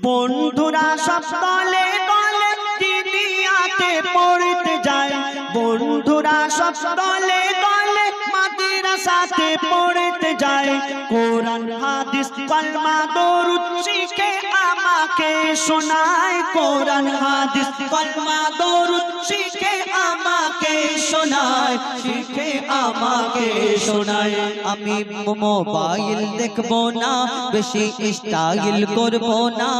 বন্ধুরা সব তলে তলে দিদিয়াতে পড়তে যায়। বন্ধুরা সব তলে তলে মাদ্রাসাতে পড়তে যায়। কোরআন, হাদিস, কলমা, দরুদ শিখে আমাকে শোনায় কোরআন, হাদিস, কলমা, দরুদ, শিখে আমাকে শোনায়, শিখে আমাকে শোনায়। আমি মোবাইল দেখব না, বেশি স্টাইল করব না।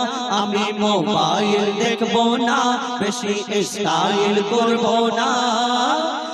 আমি মোবাইল দেখব না, বেশি স্টাইল করব না।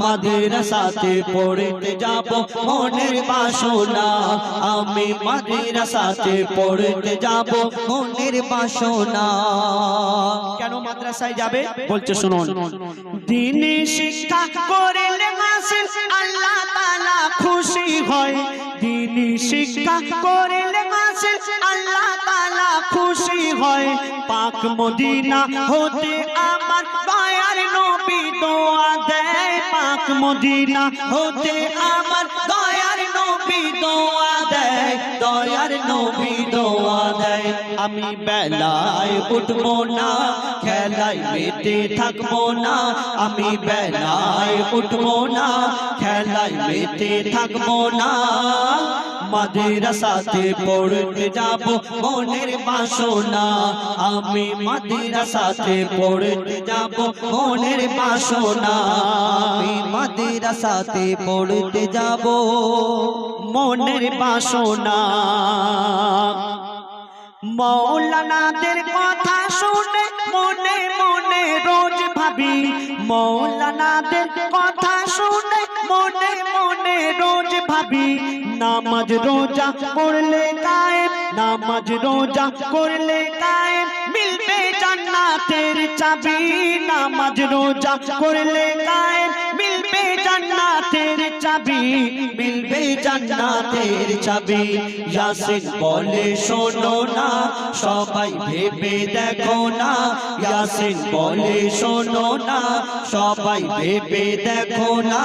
মাদ্রাসাতে পড়তে যাব মনের বাসনা। আমি মাদ্রাসাতে পড়তে যাব মনের বাসনা। কেন মাদ্রাসায় যাবে? বলছে শুনুন। দিনে শিক্ষা করলে হাসিল আল্লাহ তাআলা খুশি হয়। দিনে শিক্ষা করলে হাসিল আল্লাহ তাআলা খুশি হয় পাক মদিনা হতে আমার দয়ার নবী দোয়া দেয়। পাক মদিনা হতে আমার দয়ার নবী দোয়া দেয়। দয়ার নবী দোয়া দেয়। আমি বেলায় উঠবো না, খেলায় মেতে থাকব না। আমি বেলায় উঠবো না, খেলায় মেতে থাকব না। মাদ্রাসাতে পড়তে যাব, মনের বাসনা। আমি মাদ্রাসাতে পড়তে যাব, মনের বাসনা। আমি মাদ্রাসাতে পড়তে যাব, মনের বাসনা। মৌলানাদের কথা শুনে মনে মনে রোজ ভাবি, মৌলানাদের কথা শুনে মনে ভাবি, নামাজ রোজা করলে কায়েম, নামাজ রোজা করলে কায়েম, মিলবে জান্নাতের চাবি। নামাজ রোজা করলে কায়েম, মিলবে জান্নাতের চাবি। মিলবে জান্নাতের চাবি। ইয়াসিন বলে, শোনো না, সবাই ভেবে দেখো না। ইয়াসিন বলে, শোনো না, সবাই ভেবে দেখো না।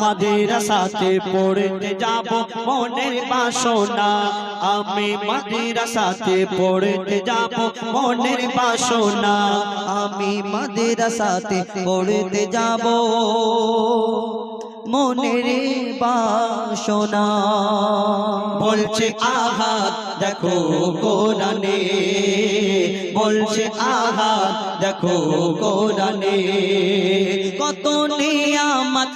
মাদ্রাসাতে পড়তে যাব, মনের বাসনা। আমি মাদ্রাসাতে পড়তে যাব, মনের বাসনা। আমি মাদ্রাসাতে পড়তে যাব, মনের বাসনা। বলছে আহাত দেখো কোরআনে। বলছে আহাত দেখো কোরআনে।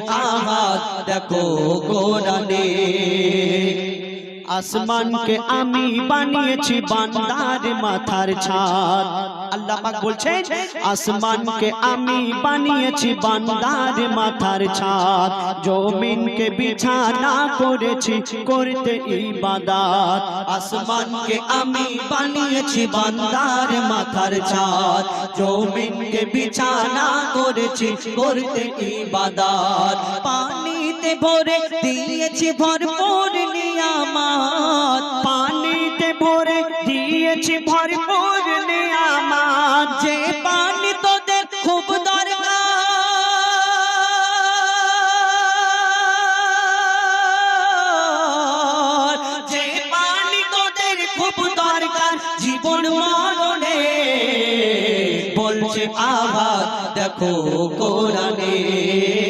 বলছে আহাত দেখো কোরআনে। আসমানকে আমি বানিয়েছি বান্দার মাথার ছাদ। আল্লাহ পাক বলছেন আসমানকে আমি বানিয়েছি বান্দার মাথার ছাদ। জমিনকে বিছানা করেছি করতে ইবাদত। আসমানকে আমি বানিয়েছি বান্দার মাথার ছাদ। জমিনকে বিছানা করেছি করতে ইবাদত। পানিতে ভরে দিয়েছি ভরপুর নিয়ামত। পানিতে ভরে দিয়েছি ভরপুর নিয়ামত। যে পানি তোদের খুব দরকার। যে পানি তোদের খুব দরকার, জীবন মরণে। বলছে আঘাত দেখো কোরআনে।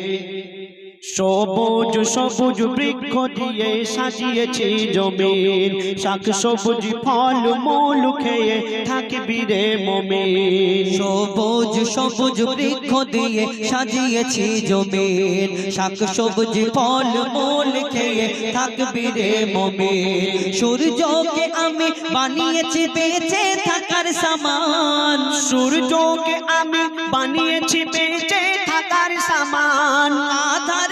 সবুজ সবুজ বৃক্ষ দিয়ে সাজিয়েছি জমিন শাক সবুজ ফল মূল খেয়ে থাকবি রে মমিন। সবুজ সবুজ বৃক্ষ দিয়ে সাজিয়েছি জমিন শাক সবুজ ফল মূল খেয়ে থাকবি রে মমিন। সূর্যকে আমি বানিয়েছি বেঁচে থাকার সামান। সূর্যকে আমি বানিয়েছি বেঁচে থাকার সামান। আধার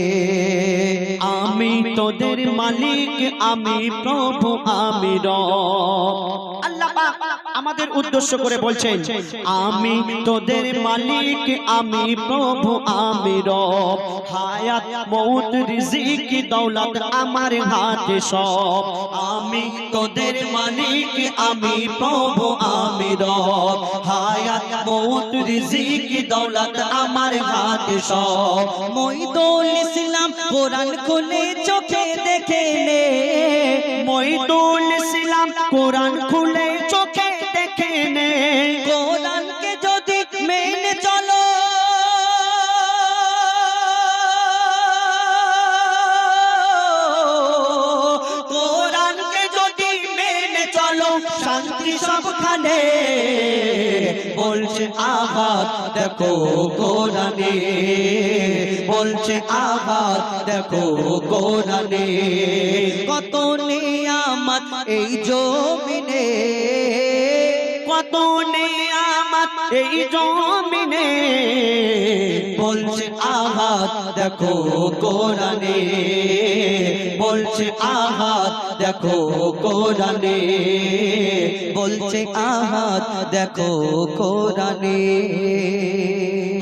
তোদের মালিক আমি প্রভু আমি রব। আমাদের উদ্দেশ্য করে বলছেন, আমি তোদের মালিক, আমি প্রভু, আমি রব। হায়াত মৌত রিজিক, দৌলত আমার হাতে সব। আমি তোদের মালিক, আমি প্রভু, আমি রব। হায়াত মৌত রিজিক, দৌলত আমার হাতে সব। মইদুল ইসলাম কোরআন খুলে চোখে দেখে নে। মইদুল ইসলাম কোরআন খুলে চলো শান্তি সবখানে। বলছে আঘাত দেখো কোরআনে। বলছে আঘাত দেখো কোরআনে। কত নিয়ামত এই জমিনে। কত নিয়ামত এই জমিনে। বলছে আঘাত দেখো কোরআনে। বলছে আহাত দেখো কোরআনে। বলছে আহাত দেখো কোরআনে।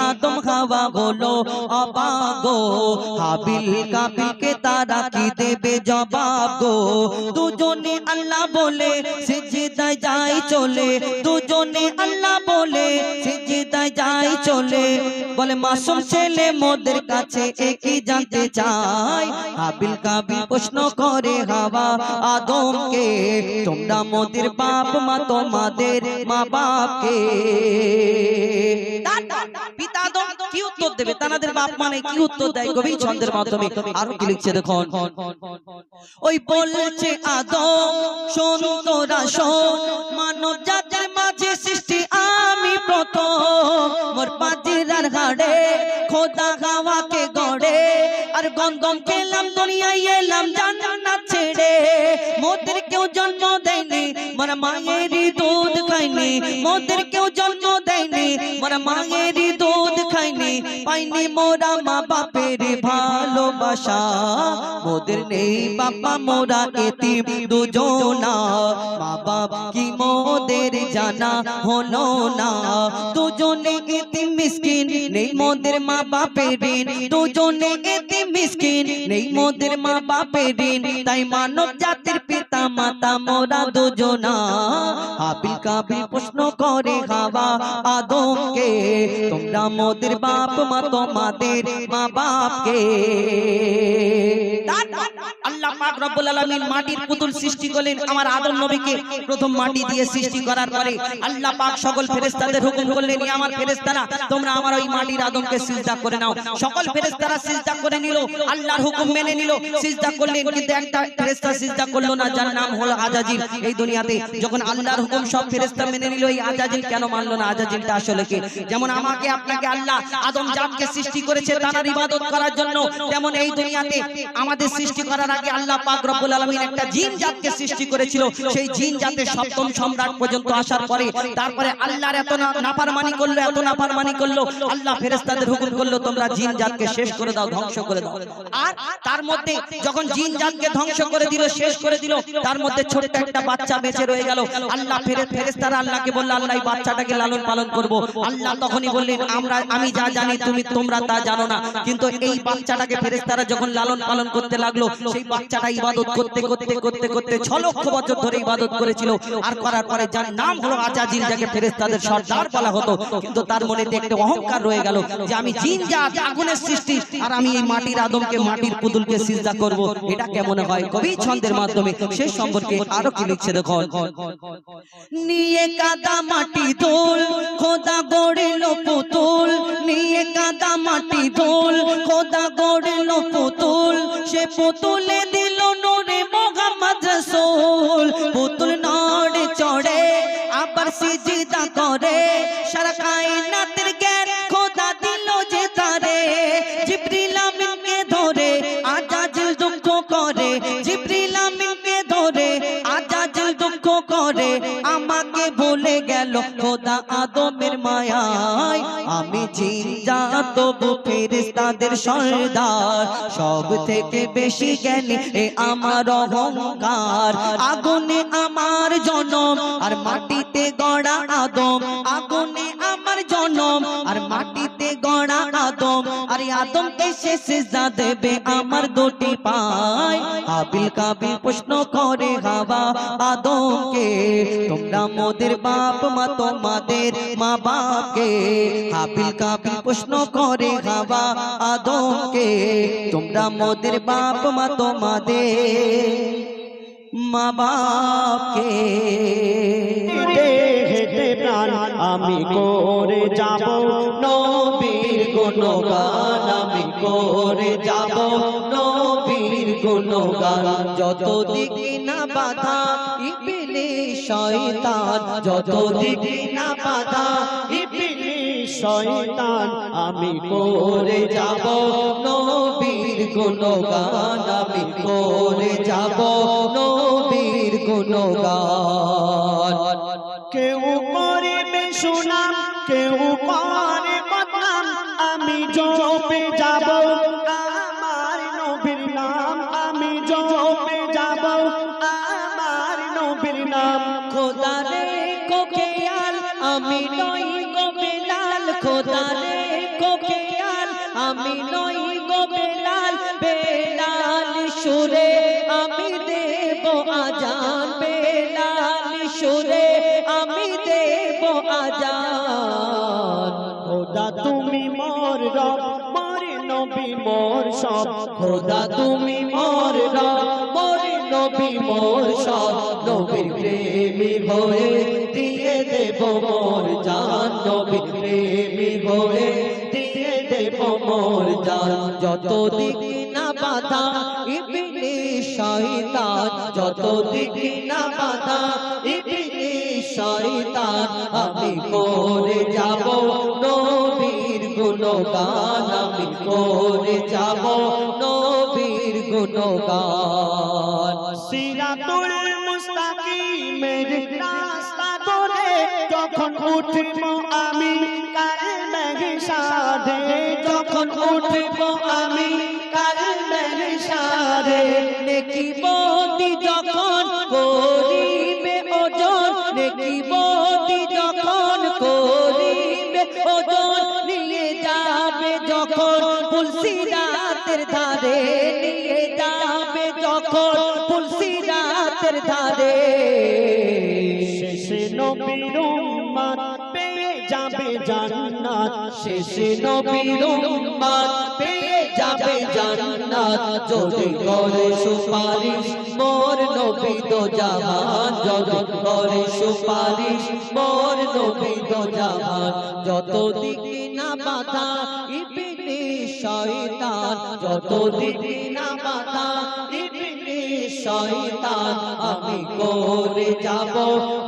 আদম হাওয়া হলো অপাগো হাবিল কাবিলকে তারা কি দেবে জবাব গো দুজনে আল্লাহ বলে, সিজদায় যাই চলে। দুজনে আল্লাহ বলে, সিজদায় যাই চলে। বলে, মাসুম ছেলে মোদের কাছে একই জানতে চাই। হাবিল কাবিল প্রশ্ন করে, হাওয়া আদমকে, তোমরা মোদের বাপ মা, তোমাদের মা বাপকে কি উত্তর দেবে? তাদের বাপ মানে কি উত্তর দেয়? কবি ছন্দের মাধ্যমে আরও কি লিখছে দেখুন? ওই বলছে আদম শোন তোরা শোন মানব জাতির মাঝে সৃষ্টি আমি প্রথম। মোর পাজিরার হাড়ে খোদা হাওয়াকে গড়ে। আর গন্ধম খেলাম, দুনিয়ায় এলাম, জান্নাত ছেড়ে। মোদের কেউ জন্ম দেয়নি, মোর মায়েরই দুধ খাইনি। মোদের কেউ জন্ম দেয়নি, মোর মায়েরই দুধ পাইনি মোরা মা বাপের ভালোবাসা। মোদের নেই বাবা মোরা এতে দুজনা। মা বাপ কি মোদের জানা হলো না? দুজনে এতিম মিসকিন, নেই মোদের মা বাপের ঋণ। দুজনে এতিম মিসকিন, নেই মোদের মা বাপের ঋণ। তাই মানব জাতির পিতা, মাতা, মোরা দুজনা। হাবিল কাবিল প্রশ্ন করে হাওয়া আদমকে, তোমরা মোদের বাপ, মা, তোমাদের মা বাপকে আল্লাহ পাক রব্বুল আলামিন মাটির পুতুল সৃষ্টি আমার আদম নবীকে প্রথম মাটি দিয়ে সৃষ্টি করার পরে আল্লাহ পাক সকল ফেরেশতাদের হুকুম করলেন "ই আমার ফেরেশতারা, তোমরা আমার ওই মাটির আদমকে সিজদা করে নাও। সকল ফেরেশতারা সিজদা করে নিল, আল্লাহর হুকুম মেনে নিল, সিজদা করলেন। কিন্তু একটা ফেরেশতা সিজদা করল না, যার নাম হলো আজাজিল। এই দুনিয়াতে যখন আল্লাহর হুকুম সব ফেরেশতা মেনে নিল, এই আজাজিল কেন মানলো না? আজাজিলটা আসলে কি? যেমন আমাকে, আপনাকে আল্লাহ আদম জাতকে সৃষ্টি করেছে তার ইবাদত করার জন্য, তেমন এই দুনিয়াতে আমাদের সৃষ্টি করার আগে আল্লাহ পাক রব্বুল আলামিন একটা জিন জাতকে সৃষ্টি করেছিল। সেই জিন জাতে সপ্তম সম্রাট পর্যন্ত আসার পরে তারপরে আল্লাহর এত নাফরমানি করল, এত নাফরমানি করল। আল্লাহ ফেরেশতাদের হুকুম করল, তোমরা জিন জাতকে শেষ করে দাও, ধ্বংস করে দাও। আর তার মধ্যে যখন জিন জাতকে ধ্বংস করে দিল, শেষ করে দিল, তার মধ্যে ছোট্ট একটা বাচ্চা বেঁচে রয়ে গেল। আল্লাহ ফেরে ফেরেশতারা আল্লাহকে বলল, আল্লাহ, এই বাচ্চাটাকে লালন পালন করব। আল্লাহ তখনই বললেন, আমরা আমি যা জানি, তুমি তোমরা তা জানো না। কিন্তু এই বাচ্চাটাকে ফেরেশতারা যখন লালন পালন করতে লাগল, সেই বাচ্চাটা ইবাদত করতে করতে করতে করতে ছ লক্ষ বছর ধরে ইবাদত করেছিল। আর করার পরে যার নাম হলো আজাজিল যাকে ফেরেশতাদের সর্দার বলা হতো। কিন্তু তার মনে একটা অহংকার রয়ে গেল যে আমি জিন জাত আগুনের সৃষ্টি আর আমি এই মাটির আদমকে মাটির পুতুলকে সিজদা করব। এটা কেমন হয়? কবি ছন্দের মাধ্যমে। সে সম্পর্কে আরও কি লিখছে দেখো নিয়ে কাদা মাটি দোল খোদা গড়িল পুতুল। নিয়ে কাদা মাটি দোল খোদা গড়িল পুতুল। সে পুতুলে দিল, নূরে মোহাম্মদ রাসূল, পুতুল নড়ে চড়ে, আবার সিজদা করে। সারা কায়নাতের জ্ঞান খোদা দিল যে তারে। জিবরিল আমিনকে ধরে আজাজিল দুঃখ করে। জিবরিল আমিনকে ধরে আজাজিল দুঃখ করে। আমাকে ভুলে গেল খোদা আদমের মায়ায় তবু ফেরেশতাদের সর্দার। সব থেকে বেশি জ্ঞানী এ আমার অহংকার। আগুনে আমার জনম আর মাটিতে গড়া আদম আর এই আদমকে সে সিজদা দেবে আমার দুটি পায়। হাবিল কাবিল প্রশ্ন করে, হাওয়া আদমকে, তোমরা মোদের বাপ মা, তোমাদের মা বাপকে। হাবিল কাবিল প্রশ্ন করে, হাওয়া আদমকে, তোমরা মোদের বাপ মা, তোমাদের মা বাপকে। হেঁটে হেঁটে আমি করে যাব গুণগান আমি করে যাব। নবীর গুণগান যত দিকে না বাধা ইপিলে শয়তান যত দিকে না বাধা শয়তান আমি করে যাব। নবীর গুণগান আমি করে যাব। নবীর গুণগান কেউ করে সুনাম, কেউ করে বদনাম। আমি জপে যাব। আমার নবীর নাম আমি জপে যাব। আমার নবীর নাম খোদা রে কোকেয়াল আমি নই গো বেলাল খোদা সব খোদা তুমি মোর মোর নবী মোর সব নবীর প্রেমী হয়ে দিয়ে দেব মোর জান, নবীর প্রেমী হয়ে দিয়ে দেব মোর জান। যত দিকে না বাধা ইবনে শয়তান যত দিকে না বাধা ইবনে শয়তান, আমি করে যাব গুণগান আমি করে যাব নবীর গুণগান। সিরাতুল মুস্তাকিমের রাস্তা ধরে যখন উঠব আমি কাল মেঘসারে যখন উঠব আমি মেঘসারে নেকি যখন করিবে ওজন নেকি রাতের ধারে নিয়ে যাবে যখন তুলসী রাতের ধারে। যাবে যাবে সুপারিশ মোর নবী তো করে সুপারিশ মোর নবী তো যত দিকে না বাধা শয়তান যত দিকে না বাধা ইবনে শয়তান, আমি করে যাব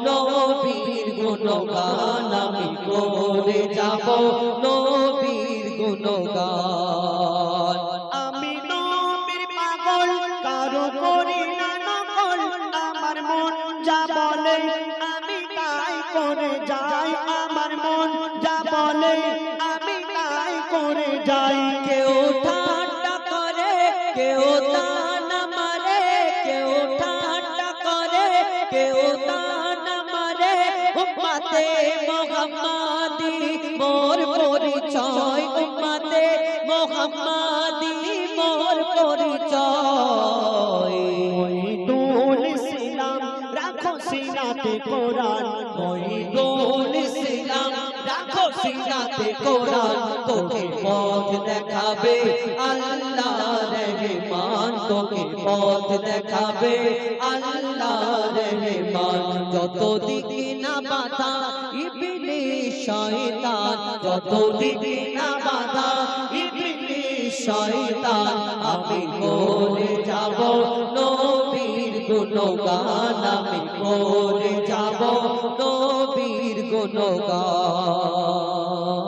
নবীর গুণগান, আমি করে যাব নবীর গুণগান। আমি নবীর পাগল, কারও করি না নকল, আমার মন যা বলে, আমি তাই করে যাই, আমার মন যা বলে, আমি তাই করে যাই। পরিচয় উম্মাতে মোহাম্মদি মোর পরিচয়। মহিদুল ইসলাম রাখো সিনাতে কোরআন। কোরআন তোকে পথ দেখাবে। আল্লাহ রহমান তোকে পথ দেখাবে। আল্লাহ রহমান যত দিকে না বাধা, ইবনে শয়তান যত দিকে না বাধা, ইবনে শয়তান, আমি করে যাব। নবীর গুণগান, আমি করে যাব। নবীর গুণগান।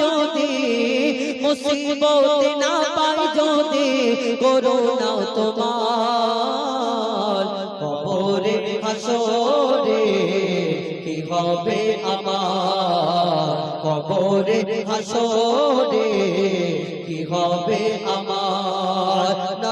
যদি মুসিবত না পাই যদি করোনা তোমার কবরে হাসরে, কি হবে আমার? কবরে হাসরে, কি হবে আমার?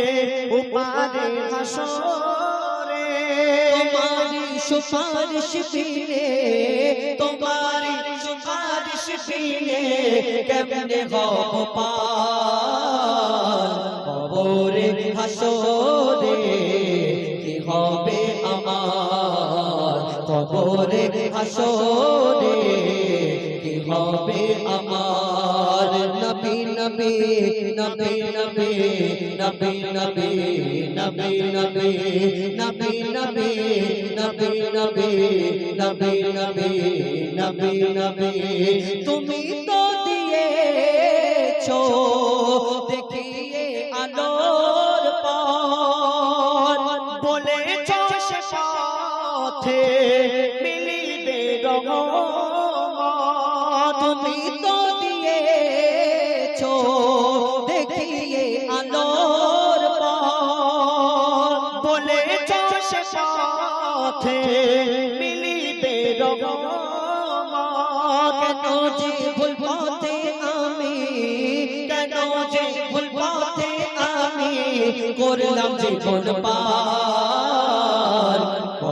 হবে ও পারে হাসরে তোমারি সুপারিশ পিলে তোমারি সুপারিশ পিলে কেমনে হব পার? কবরে হাসরে কি হবে আমার? কবরে হাসরে কি হবে আমার নবী নবী নবী নবী নবী নবী নবী নবী নবী নবী নবী নবী নবী নবী নবী নবী তুমি তো দিয়েছ দেখিয়ে আলোর পর বলেছ সে পথে রহমত তুমি তো দিয়েছ, দেখিয়ে আলোর পর বলেছ সে পথে মিলিবে কেন যে আমি, কেন যে ভুল আমি করলাম জীবন পার।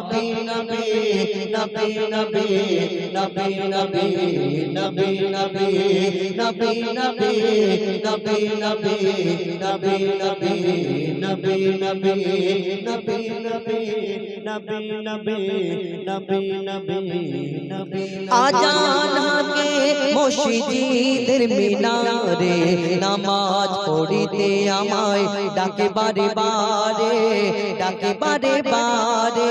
নবী নবী নবী নবী নবী নবী নবী নবী নবী নবী মিনারে নামাজ পড়িতে আমায় ডাকে বারে বারে ডাকে বারে বারে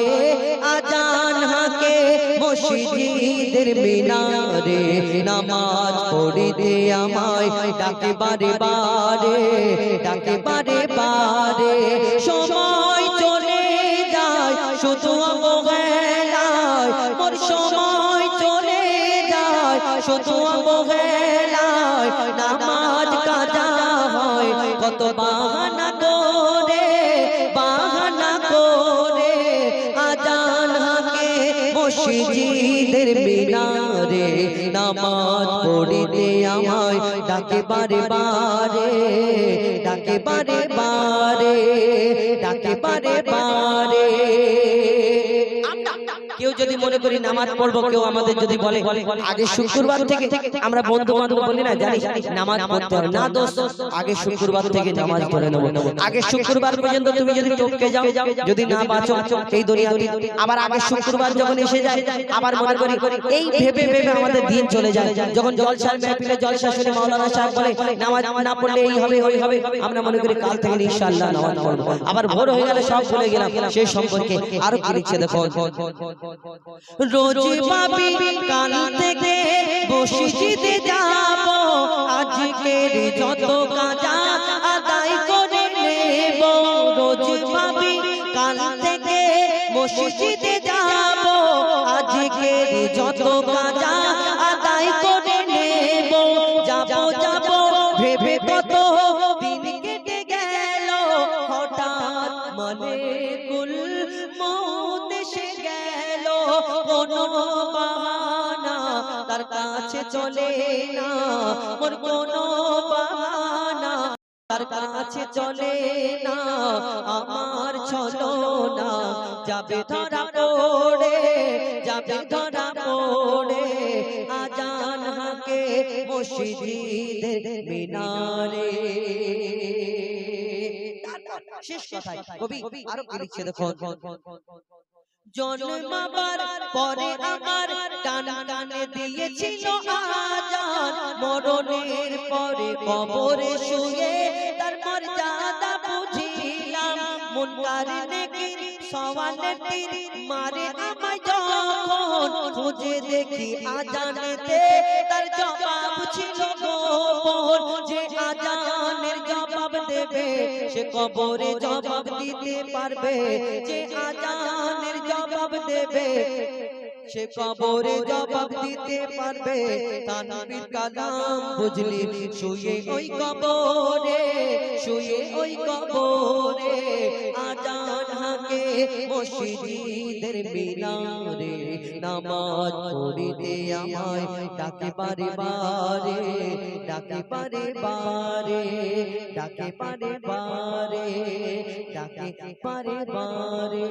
আজান হাকে মসজিদের মিনারে নামাজ পড়িতে আমায় ডাকে বারে বারে ডাকে বারে বারে সময় চলে যায়, শুধু অবহেলায়। মোর সময় চলে যায়, শুধু অবহেলায়। নামাজ কাজা হয় কত মিনারে নামাজ পড়িতে আমায় ডাকে বারে বারে ডাকে বারে বারে ডাকে বারে বারে। কেউ যদি মনে করি নামাজ পড়ব, কেউ আমাদের যদি বলে, আগে শুক্রবার থেকে আমরা বন্ধু বান্ধব বলি না জানি নামাজ পড়তে হবে। না দোষ আগে শুক্রবার থেকে নামাজ পড়ে নেব। আগে শুক্রবার পর্যন্ত তুমি যদি টপকে যাও, যদি না বাঁচো, এই দুনিয়াতে। আবার আগে শুক্রবার যখন এসে যায়, আবার মনে করি এই ভেবে ভেবে আমাদের দিন চলে যায়। যখন জলসার মেহফিলে জলসা শুনে মাওলানা সাহেব বলে, নামাজ না পড়লে এই হবে, ওই হবে। আমরা মনে করি কাল থেকে ইনশাআল্লাহ নামাজ পড়ব। আবার ভোর হয়ে গেলে সব ভুলে গেলাম। সেই সম্পর্কে আরও কি লিখছে দেখো রোজ পাবি কাল থেকে বসিতে যাব। আজকের যত কাজা আদায় করে নেব। রোজ পাবি কাল থেকে মসজিদে যাব। আজকের যত কাজা কোনো বাহানা, তার কাছে চলে না, মোর কোনো বাহানা, তার কাছে চলে না, আমার চলো না যাবে ধরা পড়ে, যাবে ধরা পড়ে, আজান হাকে মসজিদের মিনারে। শেষ কথায় কবি আরও দেখো জন্মাবার পরে আমার টান টানে দিয়েছিল আজান। মরণের পরে কবরে শুয়ে তার মর্যাদা বুঝিলাম। মন কারে মারে আমায় যখন খুঁজে দেখি আজানেতে তার জবাব ছিল গোপন। যে আজানের জবাব দেবে সে কবরে জবাব দিতে পারবে। যে আজানের জবাব দেবে। সে কবরে জবাব দিতে পারবে। তানবীর কালাম বুঝলি, শুয়ে ওই কবরে, শুয়ে ওই কবরে, আজান হাকে মসজিদের মিনারে। নামাজ পড়িতে আমায় ডাকে বারে বারে ডাকে বারে বারে ডাকে বারে বারে ডাকে বারে বারে